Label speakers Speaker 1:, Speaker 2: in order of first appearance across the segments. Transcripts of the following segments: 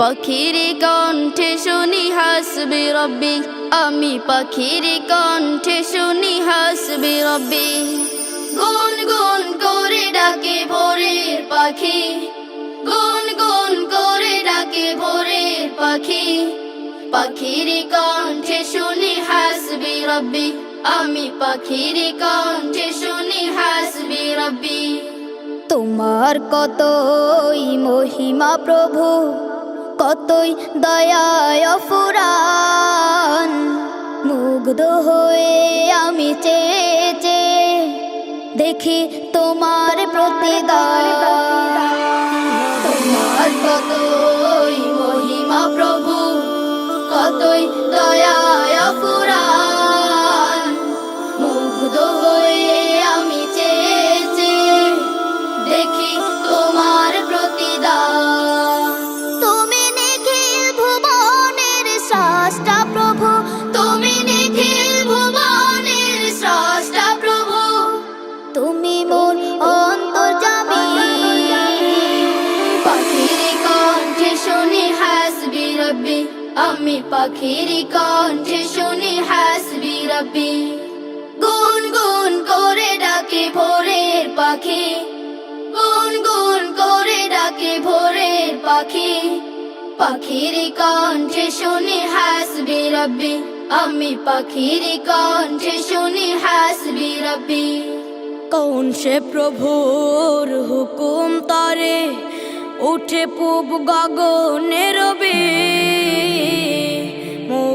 Speaker 1: পাখির কণ্ঠে শুনি হাসবি রব্বি। আমি পাখির কণ্ঠে শুনি হাসবি রব্বি। গুন গুন করে ডাকে ভোরের পাখি। গুন গুন করে ডাকে ভোরের পাখি। পাখির কণ্ঠে শুনি হাসবি রব্বি। আমি পাখির কণ্ঠে শুনি হাসবি রব্বি। তোমার কতই মহিমা প্রভু। কতই দয়ায় ফুরান মুগ্ধ হয়ে আমি চেয়ে দেখি তোমার প্রতি তোমার কতই মহিমা প্রভু, কতই দয়ায় আমি পাখির কণ্ঠে শুনি হাসবি রব্বি। গুন গুন করে ডাকে ভোরের পাখি। গুন গুন করে ডাকে ভোরের পাখি। পাখির কণ্ঠে শুনি হাসবি রব্বি। আমি পাখির কণ্ঠে শুনি হাসবি রব্বি।
Speaker 2: কৌন সে প্রভুর হুকুম তারে? উঠে পূব গগনে রবি।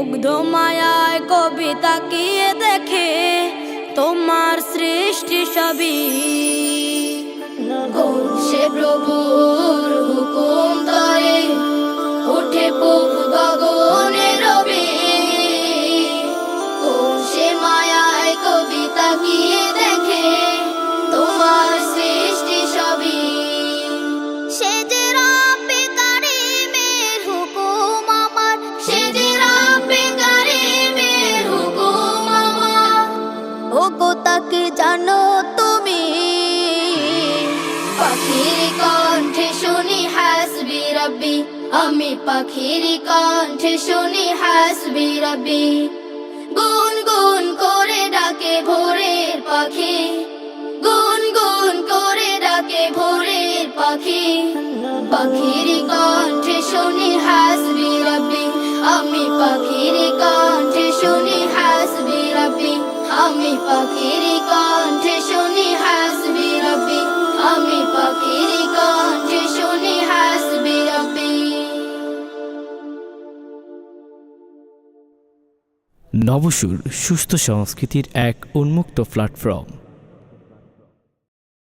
Speaker 2: মুগ্ধ মায়ায় কবি তাকিয়ে দেখে তোমার সৃষ্টি সবই।
Speaker 1: আমি পাখির কণ্ঠে শুনি, হাসবি রব্বি গুন গুন করে ডাকে ভোরের পাখি। গুন গুন করে ডাকে ভোরের পাখি। পাখির কণ্ঠে শুনি, হাসবি রব্বি আমি পাখির কণ্ঠে শুনি, হাসবি রব্বি আমি পাখির কণ্ঠে
Speaker 3: নবসুর সুস্থ সংস্কৃতির এক উন্মুক্ত প্ল্যাটফর্ম